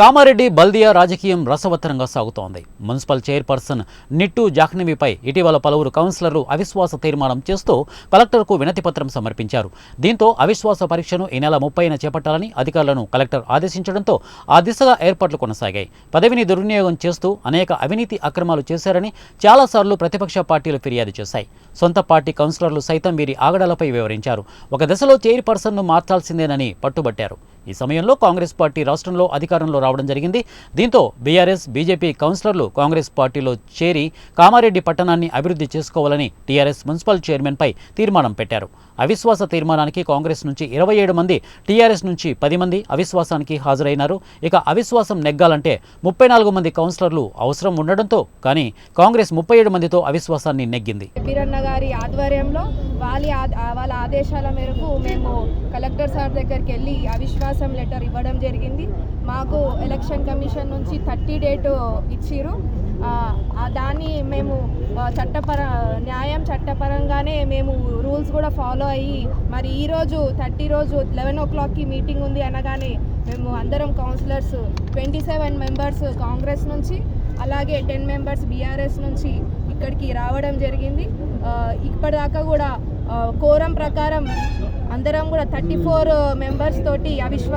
కామారెడ్డి బల్దియా రాజకీయం రసవత్తరంగా సాగుతోంది. మున్సిపల్ చైర్పర్సన్ నిట్టు జాహ్నవిపై ఇటీవల పలువురు కౌన్సిలర్లు అవిశ్వాస తీర్మానం చేస్తూ కలెక్టర్కు వినతిపత్రం సమర్పించారు. దీంతో అవిశ్వాస పరీక్షను ఈ నెల ముప్పైన చేపట్టాలని అధికారులను కలెక్టర్ ఆదేశించడంతో ఆ దిశగా ఏర్పాట్లు కొనసాగాయి. పదవిని దుర్వినియోగం చేస్తూ అనేక అవినీతి అక్రమాలు చేశారని చాలాసార్లు ప్రతిపక్ష పార్టీలు ఫిర్యాదు చేశాయి. సొంత పార్టీ కౌన్సిలర్లు సైతం వీరి ఆగడాలపై వివరించారు. ఒక దశలో చైర్పర్సన్ను మార్చాల్సిందేనని పట్టుబట్టారు. ఈ సమయంలో కాంగ్రెస్ పార్టీ రాష్ట్రంలో అధికారంలో రావడం జరిగింది. దీంతో బీఆర్ఎస్ బీజేపీ కౌన్సిలర్లు కాంగ్రెస్ పార్టీలో చేరి కామారెడ్డి పట్టణాన్ని అభివృద్ధి చేసుకోవాలని టీఆర్ఎస్ మున్సిపల్ చైర్మన్పై తీర్మానం పెట్టారు. అవిశ్వాస తీర్మానానికి కాంగ్రెస్ నుంచి ఇరవై ఏడు మంది టీఆర్ఎస్ నుంచి పది మంది అవిశ్వాసానికి హాజరైనారు. ఇక అవిశ్వాసం నెగ్గాలంటే ముప్పై నాలుగు మంది కౌన్సిలర్లు అవసరం ఉండడంతో కానీ కాంగ్రెస్ ముప్పై ఏడు మందితో అవిశ్వాసాన్ని నెగ్గింది. బీరన్న గారి ఆధ్వర్యంలో వాళ్ళ వాళ్ళ ఆదేశాల మేరకు మేము కలెక్టర్ సార్ దగ్గరికి వెళ్ళి అవిశ్వాసం లెటర్ ఇవ్వడం జరిగింది. మాకు ఎలక్షన్ కమిషన్ నుంచి థర్టీ డేట్ ఇచ్చిరు. దాన్ని మేము చట్టపర న్యాయం చట్టపరంగానే మేము రూల్స్ కూడా ఫాలో అయ్యి మరి ఈరోజు థర్టీ రోజు లెవెన్ ఓ క్లాక్కి మీటింగ్ ఉంది అనగానే మేము అందరం councillors twenty seven members Congress నుంచి అలాగే టెన్ మెంబర్స్ బీఆర్ఎస్ నుంచి ఇక్కడికి రావడం జరిగింది. ఇప్పటిదాకా కూడా కోరం ప్రకారం అందరం కూడా థర్టీ ఫోర్ మెంబర్స్ తోటి అవిశ్వాస